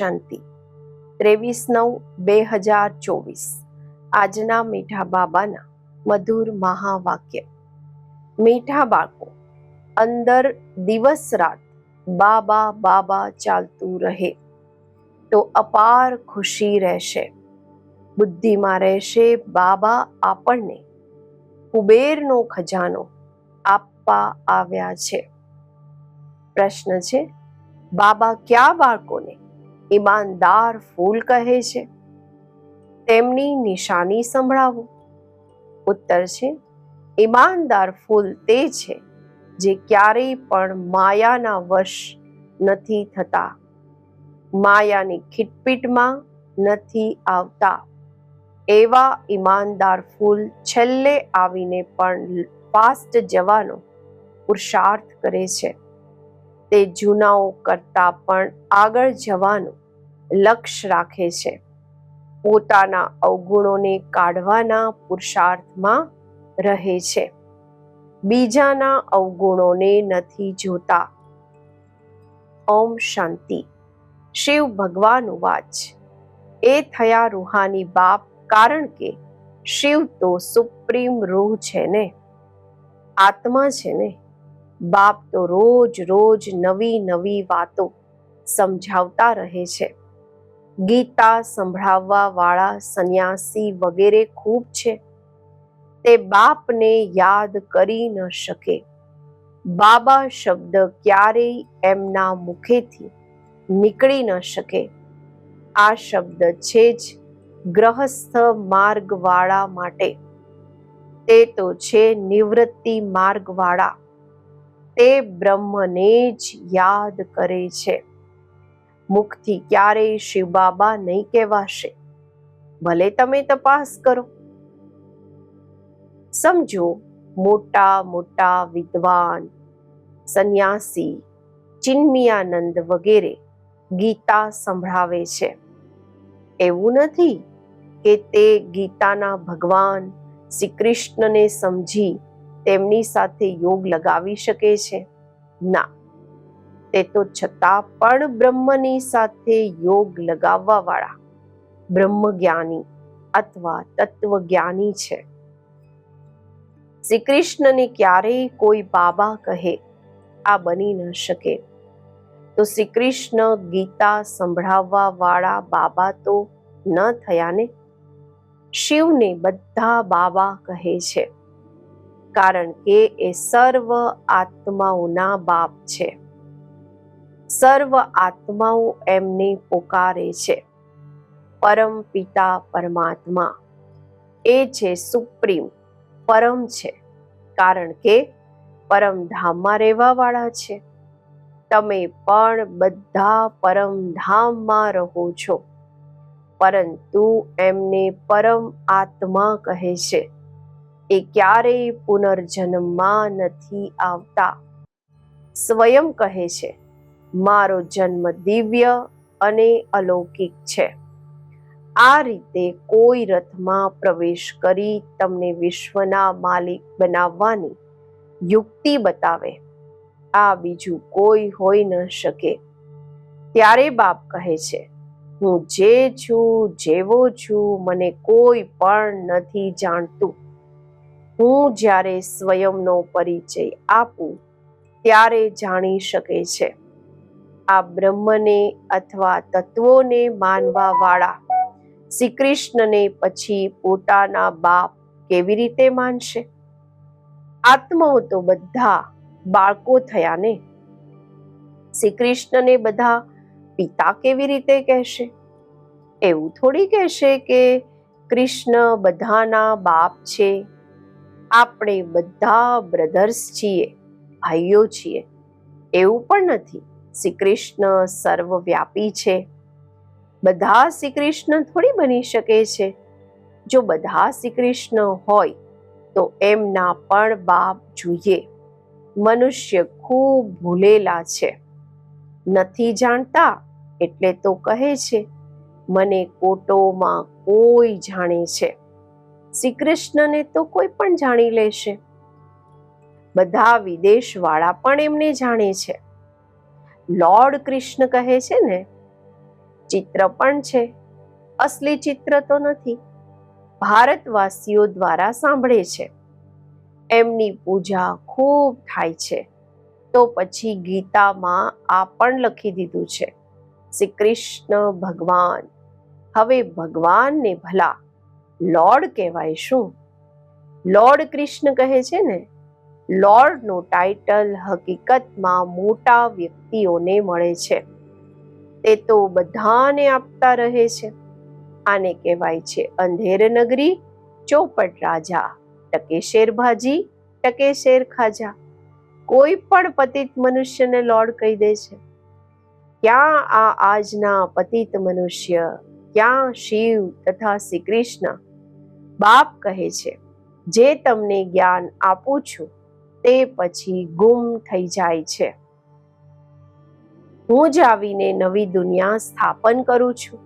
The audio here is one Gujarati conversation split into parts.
શાંતિ. ત્રેવીસ નવ બે હજાર ચોવીસ. આજના મીઠા બાબાના મધુર મહાવાક્ય. મીઠા બાળકો, અંદર દિવસ રાત બાબા બાબા ચાલતું રહે. તો અપાર ખુશી રહેશે. બુદ્ધિમાં રહેશે બાબા આપણને. કુબેરનો ખજાનો આપવા આવ્યા છે. પ્રશ્ન છે, બાબા ક્યાં બાળકોને ઈમાનદાર ફૂલ કહે છે. તેમની નિશાની સંભળાવો. ઉત્તર છે, ઈમાનદાર ફૂલ તે છે જે ક્યારેય પણ માયાના વશ નથી થતા. માયાની ખીટપીટમાં નથી આવતા. એવા ઈમાનદાર ફૂલ છેલ્લે આવીને પણ ફાસ્ટ જવાનો પુરુષાર્થ કરે છે. તે જૂનાઓ કરતાં પણ આગળ જવાનું લક્ષ્ય રાખે છે. પોતાના અવગુણોને કાઢવાના પુરુષાર્થમાં રહે છે. બીજાના અવગુણોને નથી જોતા. ઓમ શાંતિ. શિવ ભગવાન વાચ. એ થયા રૂહાની બાપ કારણ કે શિવ તો સુપ્રીમ રૂહ છે ને? આત્મા છે ને? બાપ તો રોજ રોજ નવી નવી વાતો સમજાવતા રહે છે. ગીતા સંભળાવવા વાળા સંન્યાસી વગેરે ખૂબ છે. તે બાપને યાદ કરી ન શકે. બાબા શબ્દ ક્યારેય એમના મુખેથી નીકળી ન શકે. આ શબ્દ છે જ ગ્રહસ્થ માર્ગવાળા માટે. તે તો છે નિવૃત્તિ માર્ગવાળા. તે બ્રહ્મને જ યાદ કરે છે. મુખથી ક્યારેય શિવ બાબા નહીં કહેવાશે. ભલે તમે તપાસ કરો. સમજો, મોટા મોટા વિદ્વાન, સંન્યાસી, ચિન્મિયાનંદ વગેરે ગીતા સંભળાવે છે. એવું નથી કે તે ગીતાના ભગવાન શ્રી કૃષ્ણને સમજી તેમની સાથે યોગ લગાવી શકે છે? ના. તે તો છતાં પણ બ્રહ્મની સાથે યોગ લગાવવા વાળા બ્રહ્મજ્ઞાની અથવા તત્વજ્ઞાની છે. શ્રી કૃષ્ણને ક્યારેય કોઈ બાબા કહે, આ બની ન શકે. તો શ્રી કૃષ્ણ ગીતા સંભળાવવા વાળા બાબા તો ન થયા ને શિવને બધા બાબા કહે છે. કારણ કે એ સર્વ આત્માઓના બાપ છે. સર્વ આત્માઓ એમને પોકારે છે. પરમ પિતા પરમાત્મા. એ છે સુપ્રીમ, પરમ છે. કારણ કે પરમધામમાં રહેવા વાળા છે. તમે પણ બધા પરમધામમાં રહો છો. પરંતુ એમને પરમ આત્મા કહે છે. એ ક્યારેય પુનર્જન્મમાં નથી આવતા. સ્વયં કહે છે, મારો જન્મ દિવ્ય અને અલૌકિક છે. આ રીતે કોઈ રથમાં પ્રવેશ કરી તમને વિશ્વના માલિક બનાવવાની યુક્તિ બતાવે. આ બીજું કોઈ હોઈ ન શકે. ત્યારે બાપ કહે છે, હું જે છું, જેવો છું, મને કોઈ પણ નથી જાણતું. હું જ્યારે સ્વયંનો પરિચય આપું, ત્યારે જાણી શકે છે. આ બ્રહ્મને અથવા તત્વોને માનવા વાળા શ્રી કૃષ્ણને પછી પોતાના બાપ કેવી રીતે માનશે? આત્માઓ તો બધા બાળકો થયા ને? શ્રી કૃષ્ણને બધા પિતા કેવી રીતે કહેશે? એવું થોડી કહેશે કે કૃષ્ણ બધાના બાપ છે. આપણે બધા બ્રધર્સ છીએ, ભાઈઓ છીએ. એવું પણ નથી. શ્રી કૃષ્ણ સર્વવ્યાપી છે. બધા શ્રી કૃષ્ણ થોડી બની શકે છે. જો બધા શ્રી કૃષ્ણ હોય, તો એમના પણ બાપ જોઈએ. મનુષ્ય ખૂબ ભૂલેલા છે. નથી જાણતા એટલે તો કહે છે, મને કોટોમાં કોઈ જાણે છે. શ્રી કૃષ્ણને તો કોઈ પણ જાણી લેશે. બધા વિદેશ વાળા પણ એમને જાણે છે. લોર્ડ કૃષ્ણ કહે છે ને, ચિત્ર પણ છે, અસલી ચિત્ર તો નથી. ભારતવાસીઓ દ્વારા સાંભળે છે. એમની પૂજા ખૂબ થાય છે. તો પછી ગીતામાં આ પણ લખી દીધું છે. શ્રી કૃષ્ણ ભગવાન, હવે ભગવાનને ભલા લોર્ડ કહેવાય શું? લોર્ડ કૃષ્ણ કહે છે ને લોર્ડનું ટાઇટલ હકીકતમાં મોટા વ્યક્તિઓને મળે છે. તે તો બધાને આપતા રહે છે. આને કહેવાય છે અંધેર નગરી, ચોપટ રાજા ટકે શેર ભાજી ટકે શેર ખાજા. કોઈ પણ પતિત મનુષ્યને લોર્ડ કહી દે છે. ક્યાં આ આજના પતિત મનુષ્ય? ક્યાં શિવ તથા શ્રી કૃષ્ણ? બાપ કહે છે, જે તમને જ્ઞાન આપું છું, તે પછી ગુમ થઈ જાય છે. હું જ આવીને નવી દુનિયા સ્થાપન કરું છું.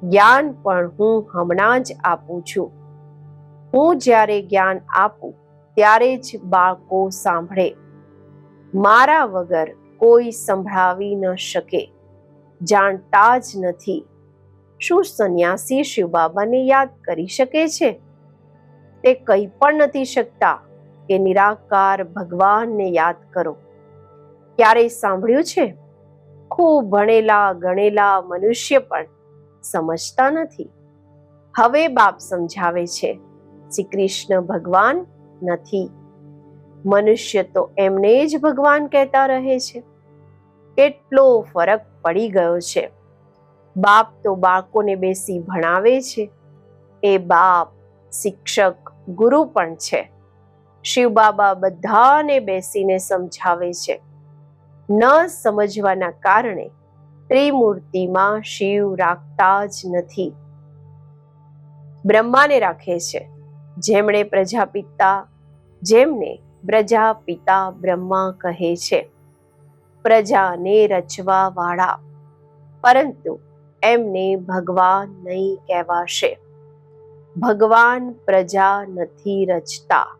જ્ઞાન પણ હું હમણાં જ આપું છું. હું જ્યારે જ્ઞાન આપું, ત્યારે જ બાળકો સાંભળે. મારા વગર કોઈ સંભળાવી ન શકે. જાણતા જ નથી. શું સંન્યાસી શિવબાબાને યાદ કરી શકે છે? તે કંઈ પણ નથી શકતા. કે નિરાકાર ભગવાનને યાદ કરો. ક્યારેય સાંભળ્યું છે? ખૂબ ભણેલા, ગણેલા મનુષ્ય પણ સમજતા નથી. હવે બાપ સમજાવે છે, શ્રી કૃષ્ણ ભગવાન નથી. મનુષ્ય તો એમને જ ભગવાન કહેતા રહે છે. કેટલો ફરક પડી ગયો છે. બાપ તો બાળકોને બેસી ભણાવે છે. એ બાપ શિક્ષક, ગુરુ પણ છે. શિવ બાબા બધાને બેસીને સમજાવે છે. ન સમજવાના કારણે ત્રિમૂર્તિમાં શિવ રાખતા જ નથી. બ્રહ્માને રાખે છે. જેમણે પ્રજાપિતા, જેમને પ્રજાપિતા બ્રહ્મા કહે છે. પ્રજાને રચવા વાળા પરંતુ એમને ભગવાન નહીં કહેવાશે. ભગવાન પ્રજા નથી રચતા.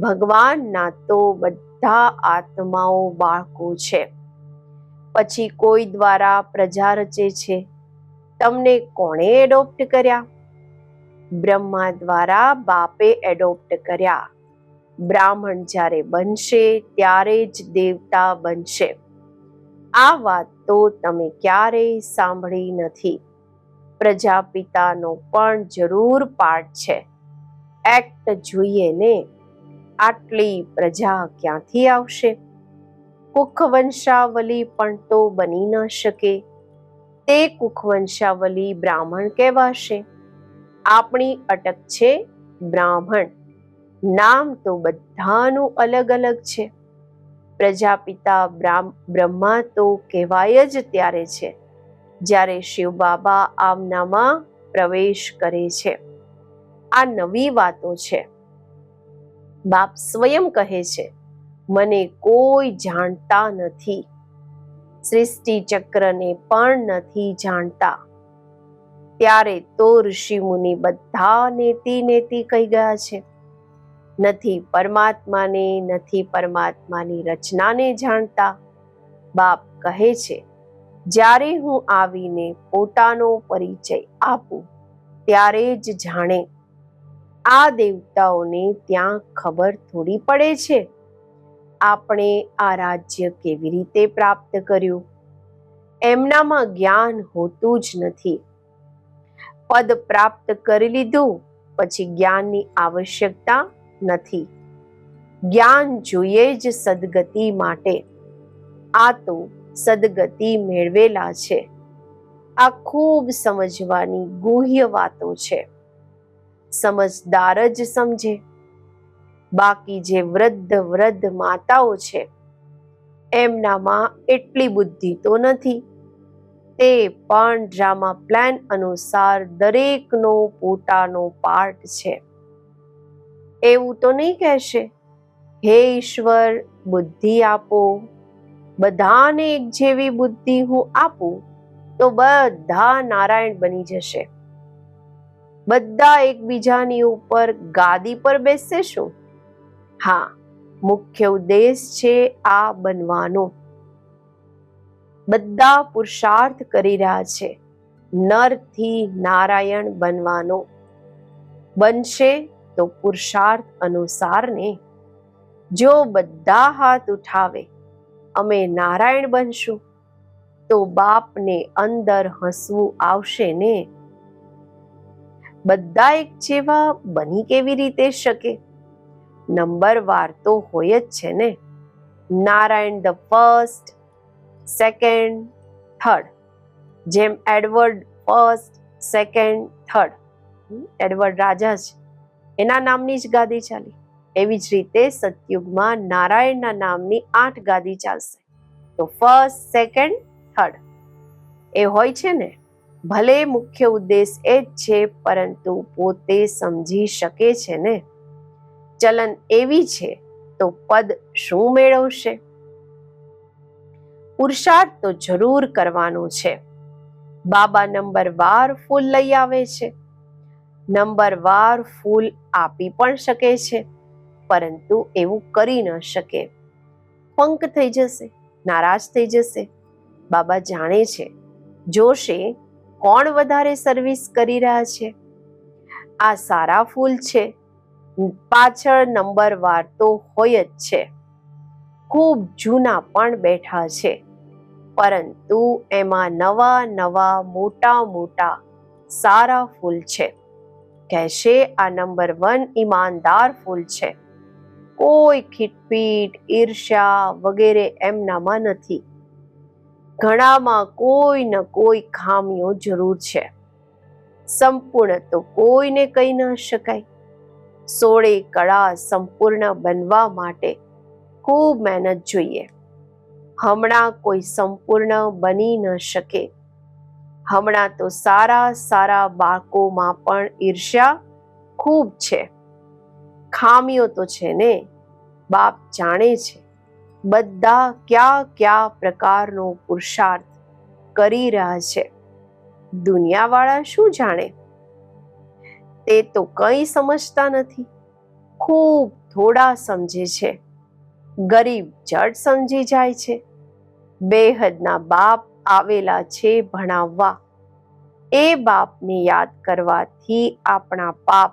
ભગવાનના તો બધા આત્માઓ બાળકો છે. પછી કોઈ દ્વારા પ્રજા રચે છે? તમને કોણે એડોપ્ટ કર્યા? બ્રહ્મા દ્વારા બાપે એડોપ્ટ કર્યા. બ્રાહ્મણ જ્યારે બનશે, ત્યારે જ દેવતા બનશે. આ વાત તો તમે ક્યારેય સાંભળી નથી. પ્રજાપિતાનો પણ જરૂર પાઠ છે. એક્ટ જોઈએ ને, આટલી પ્રજા ક્યાંથી આવશે? કુખવંશાવલી પણ તો બની ન શકે. તે કુખવંશાવલી બ્રાહ્મણ કહેવાશે. આપણી અટક છે બ્રાહ્મણ. નામ તો બધાનું અલગ અલગ છે. પ્રજાપિતા બ્રહ્મા તો કહેવાય જ ત્યારે છે, જ્યારે શિવ બાબા આમનામાં પ્રવેશ કરે છે. આ નવી વાતો છે. બાપ સ્વયં કહે છે, મને કોઈ જાણતા નથી. સૃષ્ટિ ચક્રને પણ નથી જાણતા. ત્યારે તો ઋષિ મુનિ બધા નેતિ નેતિ કહી ગયા છે. નથી પરમાત્માને, નથી પરમાત્માની રચનાને જાણતા. બાપ કહે છે, જ્યારે હું આવીને પોતાનો પરિચય આપું, ત્યારે જ જાણે. આ દેવતાઓને ત્યાં ખબર થોડી પડે છે. આપણે આ રાજ્ય કેવી રીતે પ્રાપ્ત કર્યું? એમનામાં જ્ઞાન હોતું જ નથી. પદ પ્રાપ્ત કરી લીધું, પછી જ્ઞાનની આવશ્યકતા નથી. જ્ઞાન જોઈએ જ સદગતિ માટે. આ તો સદગતિ મેળવેલા છે. આ ખૂબ સમજવાની ગુહ્ય વાતો છે. સમજદાર જ સમજે. બાકી જે વૃદ્ધ વૃદ્ધ માતાઓ છે, એમનામાં એટલી બુદ્ધિ તો નથી. તે પણ ડ્રામા પ્લાન અનુસાર દરેકનો પોતાનો પાર્ટ છે. એવું તો નહીં કહેશે. હે ઈશ્વર, બુદ્ધિ આપો. બધાને એક જેવી બુદ્ધિ હું આપું, તો બધા નારાયણ બની જશે. બધા એકબીજાની ઉપર ગાદી પર બેસશે શું? હા, મુખ્ય ઉદ્દેશ છે આ બનવાનો. બધા પુરુષાર્થ કરી રહ્યા છે. નરથી નારાયણ બનવાનો. બનશે તો પુરુષાર્થ અનુસારને જો બધા હાથ ઉઠાવે, અમે નારાયણ બનશું. તો બાપને અંદર હસવું આવશે ને? બધા એક જેવા બની કેવી રીતે શકે? નંબરવાર તો હોય જ છે ને? Narayan the first, second, third. જેમ Edward first, second, third. Edward રાજા છે એના નામની જ ગાદી ચાલી. એવી જ રીતે સતયુગમાં નારાયણના નામની આઠ ગાદી ચાલશે. તો ફર્સ્ટ સેકન્ડ થર્ડ એ હોય છે ને, ભલે મુખ્ય ઉદ્દેશ એ જ છે, પરંતુ પોતે સમજી શકે છે ને. ચલન એવી છે, તો પદ શું મેળવશે? પુરુષાર્થ તો જરૂર કરવાનું છે. બાબા નંબર વાર ફૂલ લઈ આવે છે. નંબર વાર ફૂલ આપી પણ શકે છે, પરંતુ એવું કરી ન શકે. પંક થઈ જશે, નારાજ થઈ જશે. બાબા જાણે છે, જોશે કોણ વધારે સર્વિસ કરી રહ્યા છે. આ સારા ફૂલ છે. પાછળ નંબર વાર તો હોય જ છે. ખૂબ જૂના પણ બેઠા છે, પરંતુ એમાં નવા નવા મોટા મોટા સારા ફૂલ છે. કહેશે, આ નંબર વન ઈમાનદાર ફૂલ છે. કોઈ ખીટપીટ, ઈર્ષ્યા વગેરે એમનામાં નથી. ઘણામાં કોઈ ન કોઈ ખામીઓ જરૂર છે. સંપૂર્ણ તો કોઈને કહી ન શકાય. સોળે કળા સંપૂર્ણ બનવા માટે ખૂબ મહેનત જોઈએ. હમણાં કોઈ સંપૂર્ણ બની ન શકે. હમણાં તો સારા સારા બાળકોમાં પણ ઈર્ષ્યા ખૂબ છે. ખામીઓ તો છે ને? બાપ જાણે છે. બધા કયા કયા પ્રકારનો પુરુષાર્થ કરી રહ્યા છે. દુનિયાવાળા શું જાણે? તે તો કંઈ સમજતા નથી. ખૂબ થોડા સમજે છે. ગરીબ જડ સમજી જાય છે. બેહદના બાપ આવેલા છે ભણાવવા. એ બાપને યાદ કરવાથી આપણા પાપ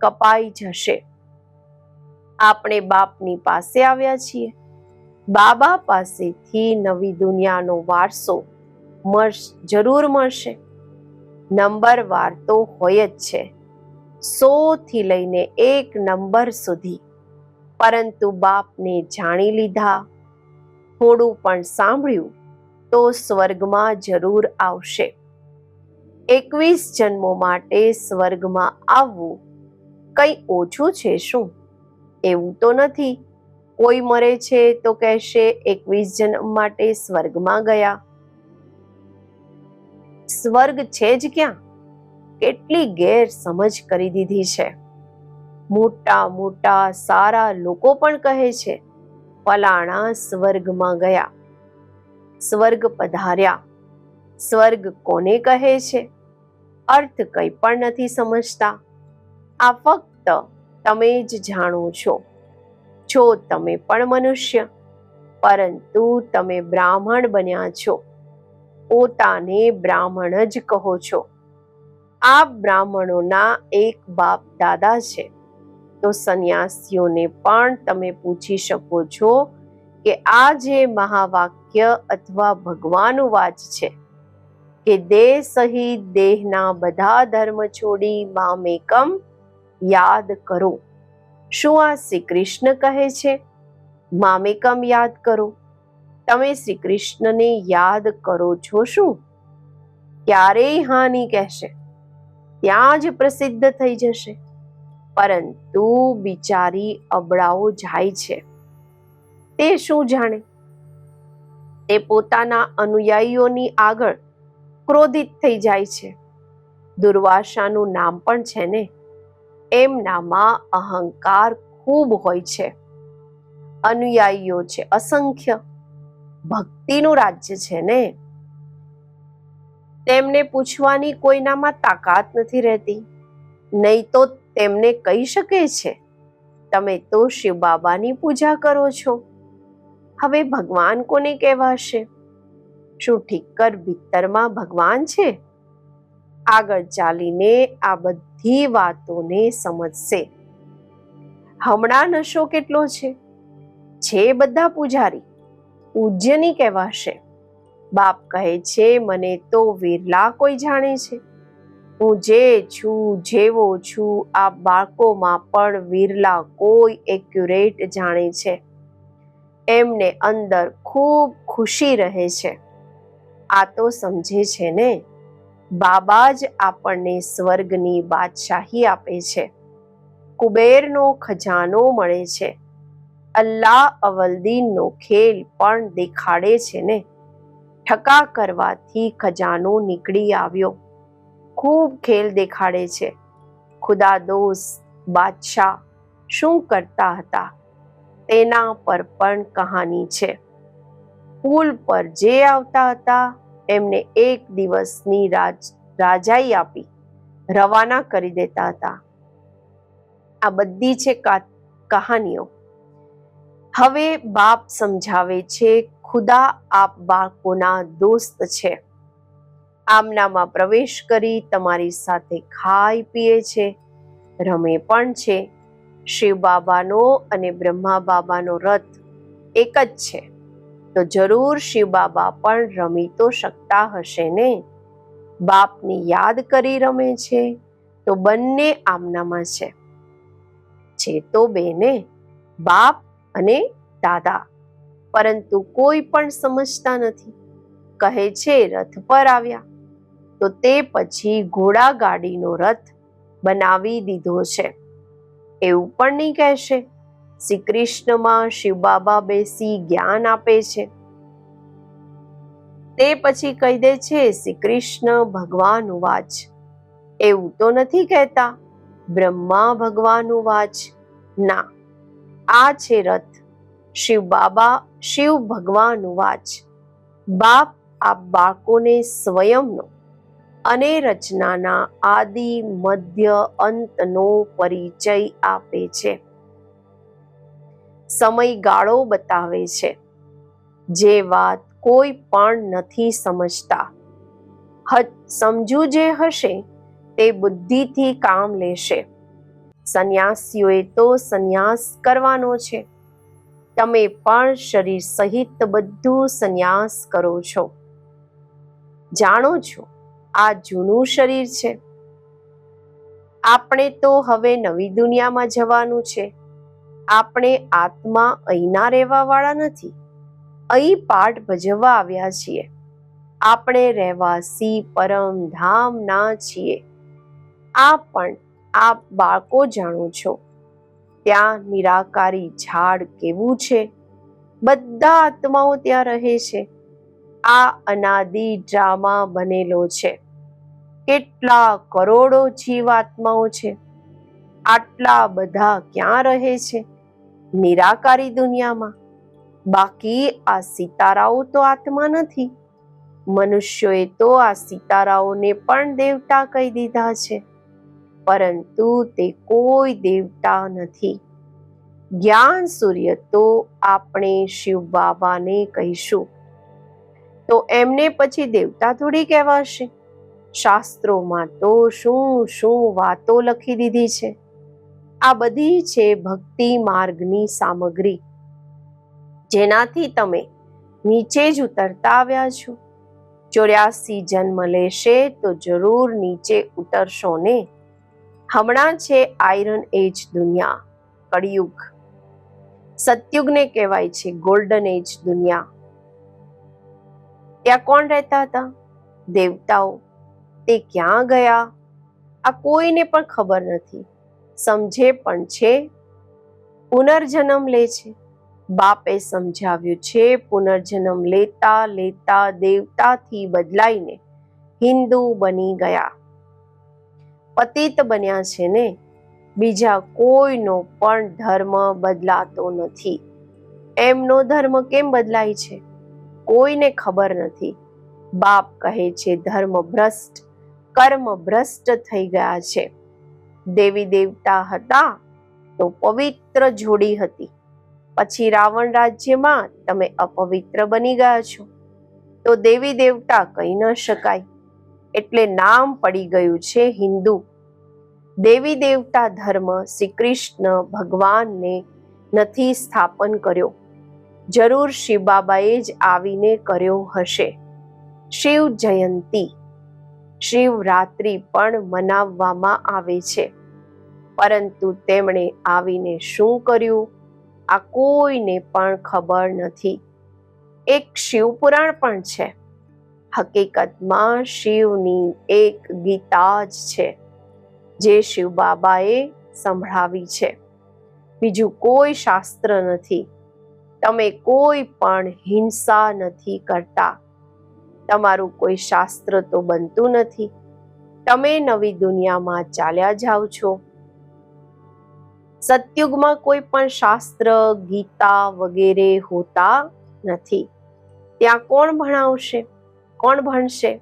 કપાઈ જશે. આપણે બાપની પાસે આવ્યા છીએ. બાબા પાસેથી નવી દુનિયાનો વારસો મળશે જરૂર મળશે. નંબર વાર તો હોય જ છે. સો થી લઈને એક નંબર સુધી. પરંતુ બાપને જાણી લીધા. થોડું પણ સાંભળ્યું તો સ્વર્ગમાં જરૂર આવશે. એકવીસ જન્મો માટે સ્વર્ગમાં આવવું કંઈ ઓછું છે શું? એવું તો નથી. કોઈ મરે છે તો કહેશે એકવીસ જન્મ માટે સ્વર્ગમાં ગયા. સ્વર્ગ છે જ ક્યાં? કેટલી ગેરસમજ કરી દીધી છે. મોટા મોટા સારા લોકો પણ કહે છે, ફલાણા સ્વર્ગમાં ગયા. સ્વર્ગ પધાર્યા. સ્વર્ગ કોને કહે છે? અર્થ કંઈ પણ નથી સમજતા. આ ફક્ત તમે જ જાણો છો. છો તમે પણ મનુષ્ય, પરંતુ તમે બ્રાહ્મણ બન્યા છો. પોતાને બ્રાહ્મણ જ કહો છો. આ બ્રાહ્મણોના એક બાપ દાદા છે. તો સંન્યાસીઓને પણ તમે પૂછી શકો છો કે આ જે મહાવાક્ય અથવા ભગવાન વાચ છે, કે દેહ સહિત દેહના બધા ધર્મ છોડી મામેકમ યાદ કરો. શું આ શ્રી કૃષ્ણ કહે છે? મામેકમ યાદ કરો. તમે શ્રી કૃષ્ણને યાદ કરો છો શું? ક્યારેય હાનિ કહેશે. ત્યાં જ પ્રસિદ્ધ થઈ જશે. પરંતુ બિચારી અબળાઓ જાય છે. તે શું જાણે? તે પોતાના અનુયાયીઓની આગળ ક્રોધિત થઈ જાય છે. દુર્વાસાનું નામ પણ છે ને? એમનામાં અહંકાર ખૂબ હોય છે. અનુયાયીઓ છે, અસંખ્ય. ભક્તિનું રાજ્ય છે ને? તેમને પૂછવાની કોઈનામાં તાકાત નથી રહેતી. નહીં તો તેમને કહી શકે છે, તમે તો શિવ બાબાની પૂજા કરો છો. હવે ભગવાન કોને કહેવાશે? શું ઠીકર ભીતરમાં ભગવાન છે? આગળ ચાલીને આ બધી વાતોને સમજશે. હમણાં નશો કેટલો છે? છે બધા પૂજારી. પૂજ્યની કહેવાશે. બાપ કહે છે, મને તો વિરલા કોઈ જાણે છે. હું જે છું, જેવો છું, આ બાળકોમાં પણ વિરલા કોઈ એક્યુરેટ જાણે છે. એમને અંદર ખૂબ ખુશી રહે છે. આ તો સમજે છે ને? બાબા જ આપણને સ્વર્ગની બાદશાહી આપે છે. કુબેરનો ખજાનો મળે છે. અલ્લાહ અવલદીનનો ખેલ પણ દેખાડે છે ને? ઠકા કરવાથી ખજાનો નીકળી આવ્યો. ખૂબ ખેલ દેખાડે છે. ખુદા દોસ્ત, બાદશાહ શું કરતા હતા? તેના પર પણ કહાની છે. પુલ પર જે આવતા હતા, એમને એક દિવસની રાજ, રાજાઈ આપી, રવાના કરી દેતા હતા. આ બધી છે કહાનીઓ. હવે બાપ સમજાવે છે, ખુદા આપ બાળકોના દોસ્ત છે. આમનામાં પ્રવેશ કરી તમારી સાથે ખાય પીએ છે, રમે પણ છે શિવ બાબાનો અને બ્રહ્મા બાબાનો રથ એક જ છે. તો જરૂર શિવ બાબા પણ રમી તો શકતા હશે ને? બાપની યાદ કરી રમે છે? તો બંને આમનામાં છે. છે તો બેને બાપ અને દાદા, પરંતુ કોઈ પણ સમજતા નથી. કહે છે, રથ પર આવ્યા. તો તે પછી ઘોડા ગાડીનો રથ બનાવી દીધો છે. એવું પણ નહીં કહેશે શ્રી કૃષ્ણમાં શિવ બાબા બેસી જ્ઞાન આપે છે. તે પછી કહી દે છે શ્રી કૃષ્ણ ભગવાન વાચ એવું તો નથી કહેતા. બ્રહ્મા, ભગવાન વાચ ના, આ છે રથ. શિવ બાબા શિવ, ભગવાન વાચ બાપ આ બાળકોને સ્વયંનો અને રચનાના આદિ, મધ્ય અંતનો પરિચય આપે છે. સમયગાળો બતાવે છે જે વાત કોઈ પણ નથી સમજતા. સમજુ જે હશે તે બુદ્ધિથી કામ લેશે. સંન્યાસીઓએ તો સંન્યાસ કરવાનો છે. તમે પણ શરીર સહિત બધું સંન્યાસ કરો છો. જાણો છો આ જૂનું શરીર છે. આપણે તો હવે નવી દુનિયામાં જવાનું છે. આપણે આત્મા અહીંના રહેવા વાળા નથી. અહીં પાઠ ભજવવા આવ્યા છીએ. આપણે રહેવાસી, પરમ ધામના છીએ. આ પણ આપ બાળકો જાણો છો. ત્યાં નિરાકારી ઝાડ કેવું છે? બધા આત્માઓ ત્યાં રહે છે. આ અનાદિ ડ્રામા બનેલો છે. કેટલા કરોડો જીવાત્માઓ છે. આટલા બધા ક્યાં રહે છે? નિરાકારી દુનિયામાં. બાકી આ સિતારાઓ તો આત્મા નથી. મનુષ્યોએ તો આ સિતારાઓને પણ દેવતા કહી દીધા છે. પરંતુ તે કોઈ દેવતા નથી. જ્ઞાન સૂર્ય તો આપણે શિવ બાબાને કહીશું. તો એમને પછી દેવતા થોડી કહેવાશે. શાસ્ત્રોમાં તો શું શું વાતો લખી દીધી છે? આ બધી છે ભક્તિ માર્ગની સામગ્રી, જેનાથી તમે નીચે જ ઉતરતા આવ્યા છો. ચોર્યાસી જન્મ લેશે તો જરૂર નીચે ઉતરશો ને? હમણાં છે આયરન એજ દુનિયા, કળિયુગ. સતયુગને કહેવાય છે ગોલ્ડન એજ દુનિયા. ત્યાં કોણ રહેતા હતા? દેવતાઓ. તે ક્યાં ગયા? આ કોઈને પણ ખબર નથી. સમજે પણ છે. પુનર્જન્મ લે છે. બાપે સમજાવ્યું છે, પુનર્જન્મ લેતા લેતા દેવતાથી બદલાઈને હિન્દુ બની ગયા. પતિત બન્યા છે ને? બીજા કોઈનો પણ ધર્મ બદલાતો નથી. એમનો ધર્મ કેમ બદલાય છે? કોઈને ખબર નથી. બાપ કહે છે ધર્મ ભ્રષ્ટ કર્મ ભ્રષ્ટ થઈ ગયા છે. દેવી દેવતા હતા તો પવિત્ર જોડી હતી. પછી રાવણ રાજ્યમાં તમે અપવિત્ર બની ગયા છો. તો દેવી દેવતા કહી ન શકાય. એટલે નામ પડી ગયું છે હિન્દુ. દેવી દેવતા ધર્મ શ્રી કૃષ્ણ ભગવાનને નથી સ્થાપન કર્યો. જરૂર શિવબાબાએ જ આવીને કર્યો હશે. શિવ જયંતી. શિવરાત્રિ પણ મનાવવામાં આવે છે. પરંતુ તેમણે આવીને શું કર્યું? આ કોઈને પણ ખબર નથી. એક શિવપુરાણ પણ છે. હકીકતમાં શિવની એક ગીતા જ છે, જે શિવ બાબાએ સંભળાવી છે. બીજું કોઈ શાસ્ત્ર નથી. તમે કોઈ પણ હિંસા નથી કરતા. તમારું કોઈ શાસ્ત્ર તો બનતું નથી. તમે નવી દુનિયામાં ચાલ્યા જાઓ છો. સતયુગમાં કોઈ પણ શાસ્ત્ર, ગીતા વગેરે હોતા નથી. ત્યાં કોણ ભણાવશે? કોણ ભણશે?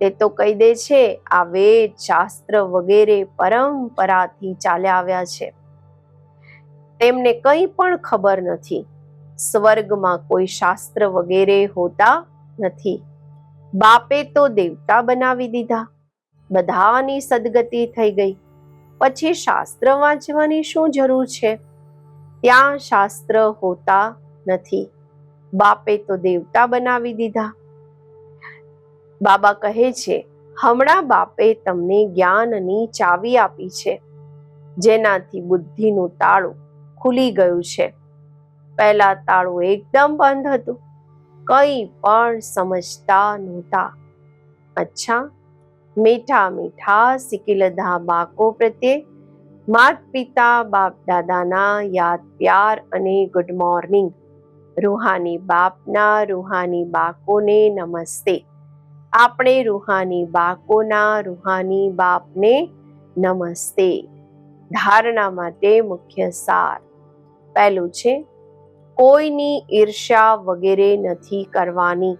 તે તો કહી દે છે, આ વેદ, શાસ્ત્ર વગેરે પરંપરાથી ચાલ્યા આવ્યા છે. તેમને કંઈ પણ ખબર નથી. સ્વર્ગમાં કોઈ શાસ્ત્ર વગેરે હોતા નથી. બાપે તો દેવતા બનાવી દીધા. બધાની સદગતિ થઈ ગઈ. પછી શાસ્ત્ર વાંચવાની શું જરૂર છે? ત્યાં શાસ્ત્ર હોતા નથી. બાપે તો દેવતા બનાવી દીધા. બાબા કહે છે, હમણાં બાપે તમને જ્ઞાનની ચાવી આપી છે. જેનાથી બુદ્ધિનું તાળું ખુલી ગયું છે. પહેલા તાળું એકદમ બંધ હતું. કંઈ પણ સમજતા નહોતા. અચ્છા, મીઠા મીઠા સિકિલધા બાકો પ્રત્યે માત પિતા બાપ દાદાના યાદ પ્યાર અને ગુડ મોર્નિંગ રૂહાની બાપના રૂહાની બાકોને નમસ્તે. આપણે રૂહાની બાકોના રૂહાની બાપને નમસ્તે. ધારણા માટે મુખ્ય સાર. પહેલું છે કોઈની ઈર્ષ્યા વગેરે નથી કરવાની.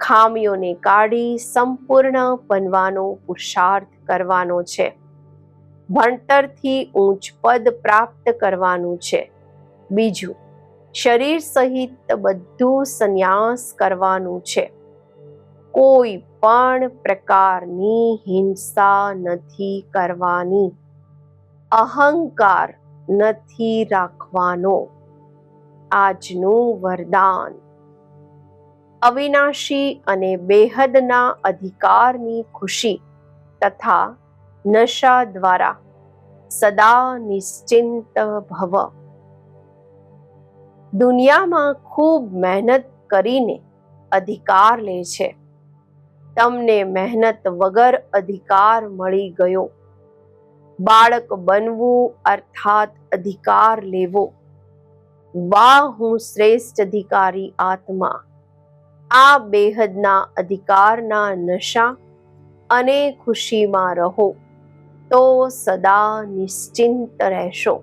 ખામીઓને કાઢી સંપૂર્ણ બનવાનો પુરુષાર્થ કરવાનો છે. ભણતરથી ઊંચ પદ પ્રાપ્ત કરવાનું છે. બીજું, શરીર સહિત બધું સંન્યાસ કરવાનું છે. કોઈ પણ પ્રકારની હિંસા નથી કરવાની. અહંકાર નથી રાખવાનો. આજનું વરદાન. અવિનાશી અને બેહદના અધિકારની ખુશી તથા નશા દ્વારા સદા નિશ્ચિંત ભવ. દુનિયામાં ખૂબ મહેનત કરીને અધિકાર લે છે. તમને મહેનત વગર અધિકાર મળી ગયો. બાળક બનવું અર્થાત અધિકાર લેવો. વાહ હું શ્રેષ્ઠ અધિકારી આત્મા. આ બેહદના અધિકારના નશા અને ખુશીમાં રહો તો સદા નિશ્ચિંત રહેશો.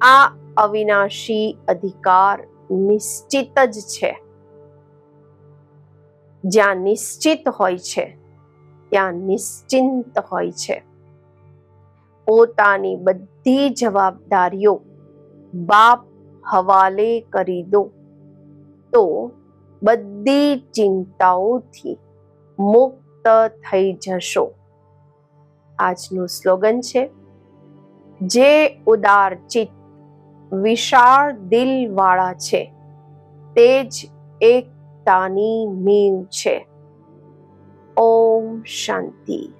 આ અવિનાશી અધિકાર નિશ્ચિત જ છે. જ્યાં નિશ્ચિત હોય છે, ત્યાં નિશ્ચિંત હોય છે. પોતાની બધી જવાબદારીઓ બાપ હવાલે કરી દો. તો બધી ચિંતાઓથી મુક્ત થઈ જશો. આજનું સ્લોગન છે, જે ઉદાર ચિત્ત વિશાળ દિલ વાળા છે, તે જ એકતાની નીવ છે. ઓમ શાંતિ.